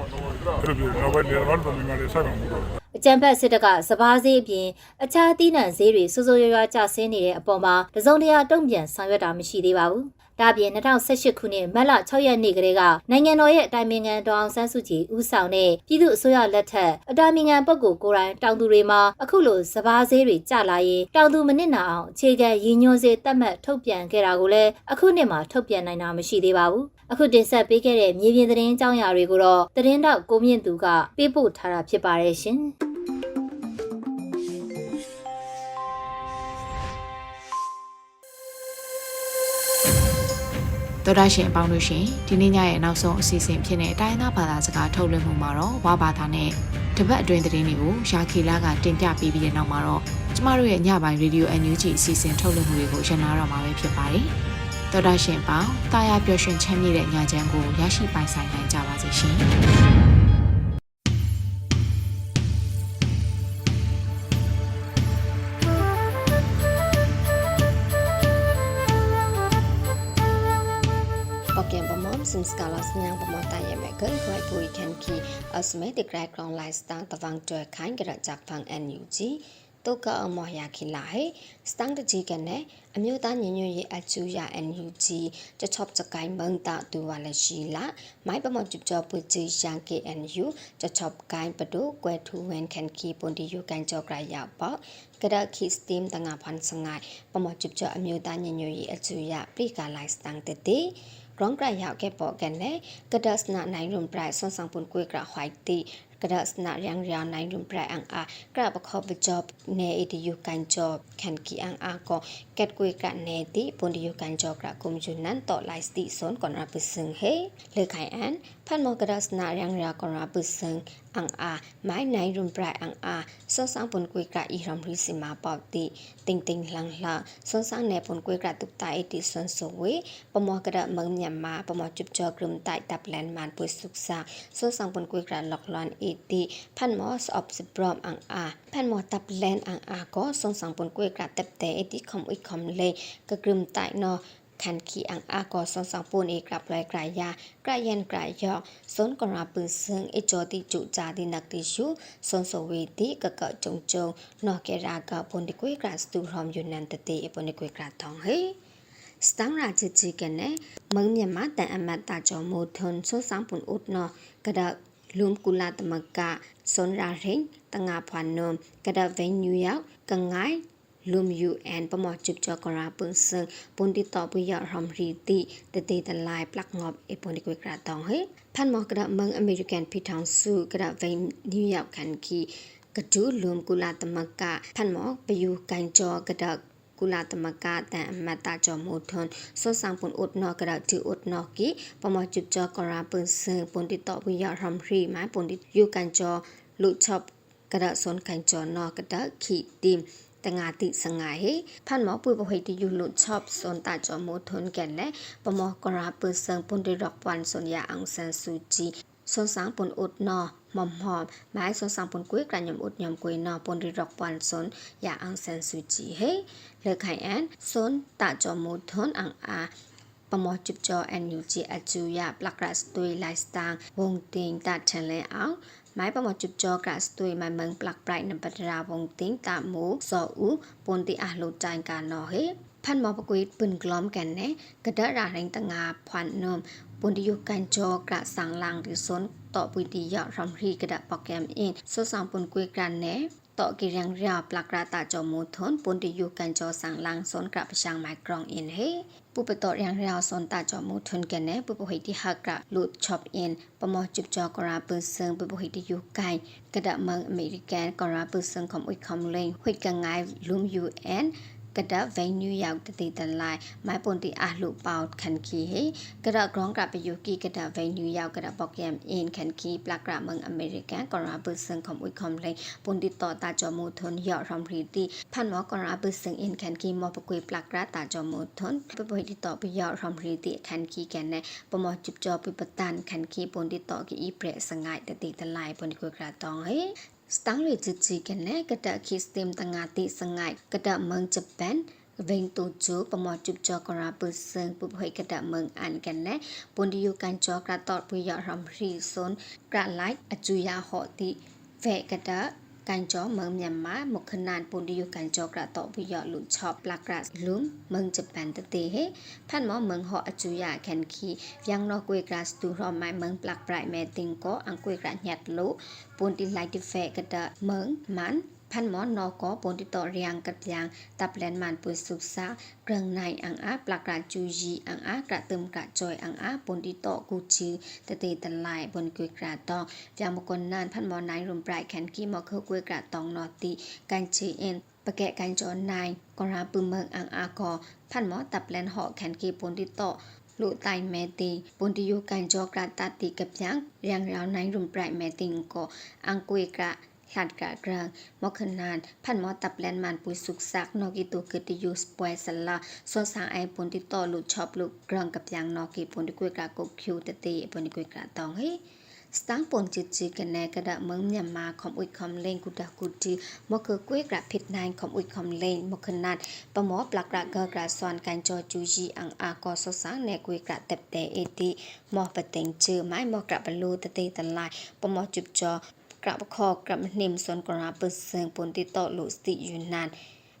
အဲ့လိုပြောတော့ဘယ်လေသမားတို့ဒီမှာလေစိုက်မှာမဟုတ်တော့အကြံဖက်စစ်တပ်ကစပားဈေးအပြင်အခြားသီးနှံဈေးတွေစိုးစိုးရွားရွားကျဆင်းနေတဲ့အပေါ်မှာတစုံတရာတုံ့ပြန်ဆောင်ရွက်တာမရှိသေးပါဘူး။ ဒါ့အပြင်2018ခုနှစ်မတ်လ6ရက်နေ့ကလေးကနိုင်ငံတော်ရဲ့အတိုင်ပင်ခံဒေါအောင်ဆန်းစုကြည်ဦးဆောင်တဲ့ပြည်သူ့အစိုးရလက်ထက်အတိုင်ပင်ခံပုဂ္ဂိုလ်ကိုယ်တိုင်တောင်သူတွေမှာအခုလိုစပားဈေးတွေကျလာရင်တောင်သူမနစ်နာအောင်အခြေခံရည်ညွှန်းစေတတ်မှတ်ထုတ်ပြန်ခဲ့တာကိုလည်းအခုနှစ်မှာထုတ်ပြန်နိုင်တာမရှိသေးပါဘူး။အခုတင်ဆက်ပေးခဲ့တဲ့မြေပြင်သတင်းအကြောင်းအရာတွေကိုတော့သတင်းတောက်ကိုမြင့်သူကပေးပို့ထားတာဖြစ်ပါတယ်ရှင်။ တော်တာရှင်အပေါင်းတို့ရှင်ဒီနေ့ညရဲ့နောက်ဆုံးအစီအစဉ်ဖြစ်တဲ့တိုင်းသားဘာသာစကားထုတ်လွှင့်မှုမှာတော့ဝါဘာသာနဲ့တပတ်အတွင်းသတင်းတွေကိုရာခီလာကတင်ပြပေးပြီးတဲ့နောက်မှာတော့ကျမတို့ရဲ့ညပိုင်းရေဒီယို NUG အစီအစဉ်ထုတ်လွှင့်မှုတွေကိုရန်နာတော့မှာပဲဖြစ်ပါတယ်တော်တာရှင်ပေါင်းတာယာပျော်ရွှင်ချမ်းမြေ့တဲ့ညချမ်းကိုရရှိပိုင်ဆိုင်နိုင်ကြပါစေရှင် Bomb Sim Scala Snyang Bomb Ta Ye Me Gun Right Pui Can Ki Asme the Great Ground Lifestyle Tawang Twe Khain Gra Jak Phang NUG တုတ်ကအမော်ရခိလာဟေစတန်တကြီးကနဲ့အမျိုးသားညီညွတ်ရေးအချူရ NUG တချော့စကိုင်းမန်တာတူဝါလရှိလာမိုင်ပမော့ချပ်ချောပွေချီရန် KNU တချော့ကိုင်းပဒုကွဲထူဝန်ခန်ကီပွန်ဒီယူကန်ကြောကရရောက်ပေါ့ကရခိစတင်တငါဖန်စငိုင်ပမော့ချပ်ချောအမျိုးသားညီညွတ်ရေးအချူရပရိကာလိုက်စတန်တတိ ရောင်းကရရောက်ခဲ့ပေါ်ကန်နဲ့ကဒစနာနိုင်ရုံပရိုက်ဆွန်ဆောင်ပွန်ကွေကရဟိုက်တီကဒစ กระดาษนายังยาวในรุมแปรอังอากระบะขอบจอบเนอิดิยุกันจอบแขนกีอังอาก็แกดกุยกระเนติปนดิยุกันจอบกระกุมจุนนั้นต่อลายสติสนก่อนรับปซึ่งเฮเลยไขอันพันมอกระดาษนายังยาวก่อนรับปซึ่งอังอาไม้ในรุมแปรอังอาส้นสังปนกุยกระอีรำริสิมาปอติติงติงหลังหลังส้นสังเนปนกุยกระตุกตาอิติสนสวยปมอกระเมืองเมียนมาปมอจุบจอกรุมไตตับแลนมานปุยสุกซาส้นสังปนกุยกระหลอกลอนอีติพันหมอสอบสิบรอมอังอาพันหมอตับแลนอังอาก็ทรงสังปนกวยกระตับแต่เอติคอมอีคอมเลยกระกรึมตายนอคันขีอังอาก็สองสังปูนเอกลับลอยกลายยากลายเย็นกลายยอกสนกราปืนเซิงไอจอติจุจาดินักติชูสนสวีติกะกะจงจงนอเกรากะปนดิกุยกราสตูรอมอยู่นันตติเอปนดิกุยกระทองเฮสตังราจิจิกันเนมึงเนี่ยมาแต่อมตะจอมูทนสนสังปุนอุดนอกระดา လုံကူလာတမကစွန်ရာရင်တငါဖွာနုံကဒဗင်နယူးယောက်ကငိုင်လုံယူအန်ပမောချစ်ချကရာပုန်စံပွန်တီတော့ပရရမ်ရီတီတတေတလိုက်ပလတ်ငော့အပွန်ဒီကွေကရာတောင်းဟေဖန်မောကဒမန်အမေရိကန်ဖီထောင်စုကဒဗင်နယူးယောက်ကန်ကီကဒူလုံကူလာတမကဖန်မောပယူကန်ကြောကဒ ကုလသမဂ္ဂတန်အမတ်တာကြောင့်မို့ထွန်းစောဆောင်ပွန်ဥဒနောကရတီဥဒနောကီပမချွချကရာပွန်စပွန်တီတော့ဝီရရမ်ရီမိုင်ပွန်တီယူကန်ကျော်လူချပ် กระสนกันจอนอกระดะขีติมตงาติสงายพันหมอปุยบหิตยุลุชอบสนตาจอมูทนแก่นและปมกราปืเซิงปุนดิรอกวันสนยาอังซันซูจีสนสางปุนอุดนอ หมอมหอมหมายสนสางปนกุ้ยกระยำอุดยำกุ้ยนอปนดิรอกวันสนยาอังเซนซูจีเฮเลไขแอนสนตาจอมูทนอังอาปมอจุบจอ NUG อาจูยาปลักรัสตุยไลสตางวงติงตัดเฉลยเอาไม้ประมอจุบจอกรัสตุยมาเมืองปลักไบรนปัตราวงติงตาหมูซออูปนติอาโลจานการนอเฮพันหมอปกุยปืนกล้อมกันเนกระดาราแรงตงาพันนมปนติยุกันจอกระสังลังหรือซน ต่อปุยติยอรำรีกระดาโปรแกรมอินโซสังปนกุยกันเนต่อกิรังราวปลักราตาจอมูทนปุนติยูกันจอสังลังสนกระปชังไมกรองอินเฮปุปตอยังราวสนตาจอมูทนกันเนปุปหิติฮักกระลุดช็อปอินปมอจุบจอกราปืนเซิงปุปหิติยูไกกระดะเมืองอเมริกันกราปืนเซิงของอุยคอมเลงหุยกังไงลุมยูเอ็น กระดะเวนิวยาวตติตลายไม้ปนติอาลุเปาคันคีเฮกระดะกรองกระปยุกีกระดะเวนิวยาวกระดะบอกแยมเอินคันคีปลักระเมืองอเมริกันกราปืนเซิงของอุยคอมเลงปนติต่อตาจอมูทนยอรอมรีตีพันหมอกราบึซึ่งอินแคนกีมอปกุยปลักราตาจอมูทนปปติต่อไปยอรอมรีตีแคนกีแกนในปมอจุบจอปิปตันแคนกีปนติต่อกีอีเปรสงายตติตลายปนกุยกระตองเฮ สตังรีจิจิกันแน่กระดาคิสเต็มตงาติสงายกระดาเมืองญี่ปุ่นเวงตูจูปมอจุบจอกราปุเซิงปุบหอยกระดาเมืองอันกันแน่ปุนดิยูกันจอกระตอดปุยยอรอมรีซนกระไลอจุยาหอติแวกระดา กันจอเมืองเมียนมาหมกขนาดปุนดิยุกันจอกระตอบุยอลุชอบลักระลุมเมืองญี่ปุ่นตะเตเฮพันหมอเมืองหออจุยาแคนคียังนอกกวยกราสตูรอมายเมืองปลักปรายแมติงก็อังกวยกระหยัดลุปุนดิไลติเฟกะดะเมืองมัน พันหมอนอกอปนติโตเรียงกับยางตับแลนมันปุนสุกซะเกรงในอังอาปลากระจูยีอังอากระเติมกระจอยอังอาปนติโตกูชื่อตะตีตะลายบนกุยกระตองยางมกนนานพันหมอนายรุมปลายแขนกี้มอคือกุยกระตองนอติการชื่อเอ็นปะแกะการจอนนายกราปืมเมืองอังอากอพันหมอตับแลนหอแขนกี้ปนติโตลูไตแมติปุนติโยกันจอกระตาติกับยังเรียงราวในรุมปลายแมติงก็อังกุยกระ หลัดกะกลางมอขนาน พันมอตับแลนมันปุยสุกซักนอกิตูเกิติยูสปวยสละส่วนสางไอปนติต่อลุดชอบลุกกลางกับยางนอกิปนติกุยกะกบคิวเตตีปนติกุยกะตองเฮสตางปนจิตจีกันแนกระดะเมืองยามาคอมอุยคอมเลงกุดากุจีมอคือกุยกระพิดนายคอมอุยคอมเลงมอขนานปะหมอปลักกระกกระซอนกันจอจูจีอังอากอสสางแนกุยกระเต็บแต่เอติมอปะเต็งจือไม้มอกระบลูตะตีตะลายปะหมอจุบจอ กระบคอกระนิมสนกราเปเซิงปนติโตลุสติยูนาน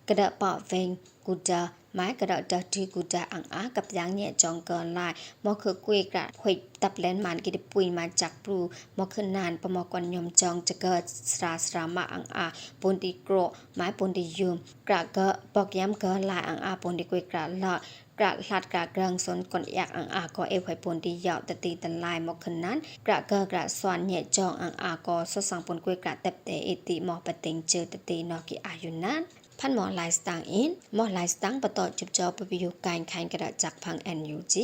กระดะปะเวงกุดาไม้กระดะดัทีกุดาอังอากับยางเนี่ยจองเกินลายมอคือกุยกระหวยตับแลนมันกิดปุยมาจากปรูมอคือนานปมอกวนยมจองจะเกิดสราสรามาอังอาปนติโกรไม้ปนติยุมกระเกะปอกย้ำเกินลายอังอาปนติกุยกระละ ក្រឡាត់ក្រក្រាងសុនគនយ៉ាក់អង្អាកអេវៃពុនទីយោតទីតឡៃមកខណានក្រកក្រស្វានញេចងអង្អាកសសងពុនគួយក្រតេបតេអេទីមកបតេងជើតទីណកីអាយុណានផាន់មក live stang in មក live stang បន្តជិបចោពវិយកាញ់ខាញ់ក្រចាក់ផាំង NUG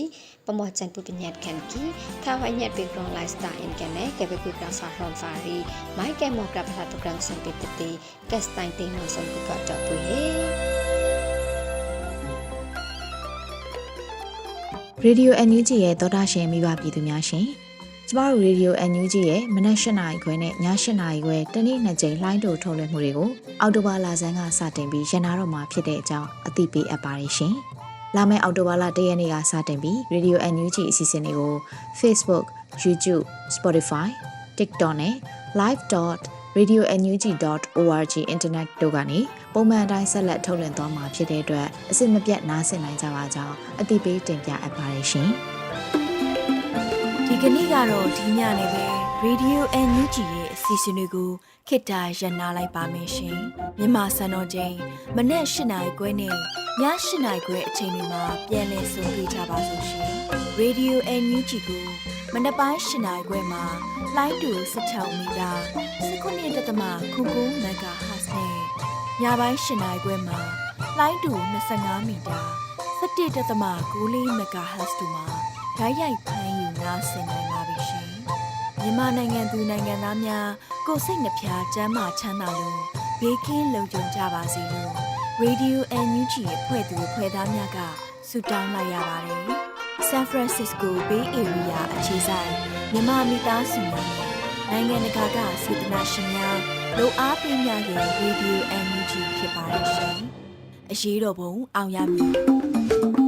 ប្រមោះចាន់ពុបញ្ញត្តិខានគីថាវញ្ញត្តិពីក្រុង live stang in កែណែកែពីពីក្រុងស្វាហនហ្វារីម៉ៃកែមកក្រាប់ផ្លាត់ប្រក្រងសំពីតទីកែស្តាញ់ទីនៅសំពីកតពុយហេ ရေဒီယို NUG ရဲ့သောတာရှင်မိဘပြည်သူများရှင်ကျမတို့ရေဒီယို NUG ရဲ့မနက်၈နာရီခွဲနဲ့ည၈နာရီခွဲတနေ့နှစ်ကြိမ်လိုင်းတူထုတ်လွှင့်မှုတွေကိုအောက်တိုဘာလဆန်းကစတင်ပြီးရန်နာတော့မှာဖြစ်တဲ့အကြောင်းအသိပေးအပ်ပါတယ်ရှင်လာမယ့်အောက်တိုဘာလ၁ရက်နေ့ကစတင်ပြီး Radio NUG အစီအစဉ်တွေကို Facebook, YouTube, Spotify, TikTok နဲ့ live.radionug.org အင်တာနက်တို့ကနေပုံမှန်အတိုင်းဆက်လက်ထုတ်လွှင့်သွားမှာဖြစ်တဲ့အတွက်အစစ်မပြတ်နားဆင်နိုင်ကြပါကြောင်းအသိပေးတင်ပြအပ်ပါတယ်ရှင်။ဒီကနေ့ကတော့ဒီညနေပဲ Radio NUG ရဲ့အစီအစဉ်လေးကိုခေတ္တရ延လိုက်ပါမယ်ရှင်မြန်မာစံတော်ချိန်မနေ့၈နိုင်ခွဲနဲ့ည၈နိုင်ခွဲအချိန်တွေမှာပြောင်းလဲဆိုပြကြပါလို့ရှင် Radio NUG ကို မနေ့ပိုင်း၈နိုင်ခွဲမှာလိုင်းတူ16မီတာ19.7 MHz နဲ့ညပိုင်း၈နိုင်ခွဲမှာလိုင်းတူ25မီတာ17.6 MHz တို့မှာဓာတ်ရိုက်ဖမ်းယူနားဆင်နိုင်ပါပြီရှင်။မြန်မာနိုင်ငံသူနိုင်ငံသားများကိုယ်စိတ်နှဖျားစမ်းမချမ်းသာလို့ဘေးကင်းလုံခြုံကြပါစေလို့ Radio NUG ရဲ့ဖွဲ့သူဖွဲ့သားများကဆုတောင်းလိုက်ရပါတယ်။ San Francisco Bay Area အခြေဆိုင်မြန်မာမိသားစုများနဲ့နိုင်ငံတကာကစေတနာရှင်များလို့အားပေးများရဲ့ Radio NUG ဖြစ်ပါတယ်ရှင်။အရေးတော်ပုံအောင်ရမည်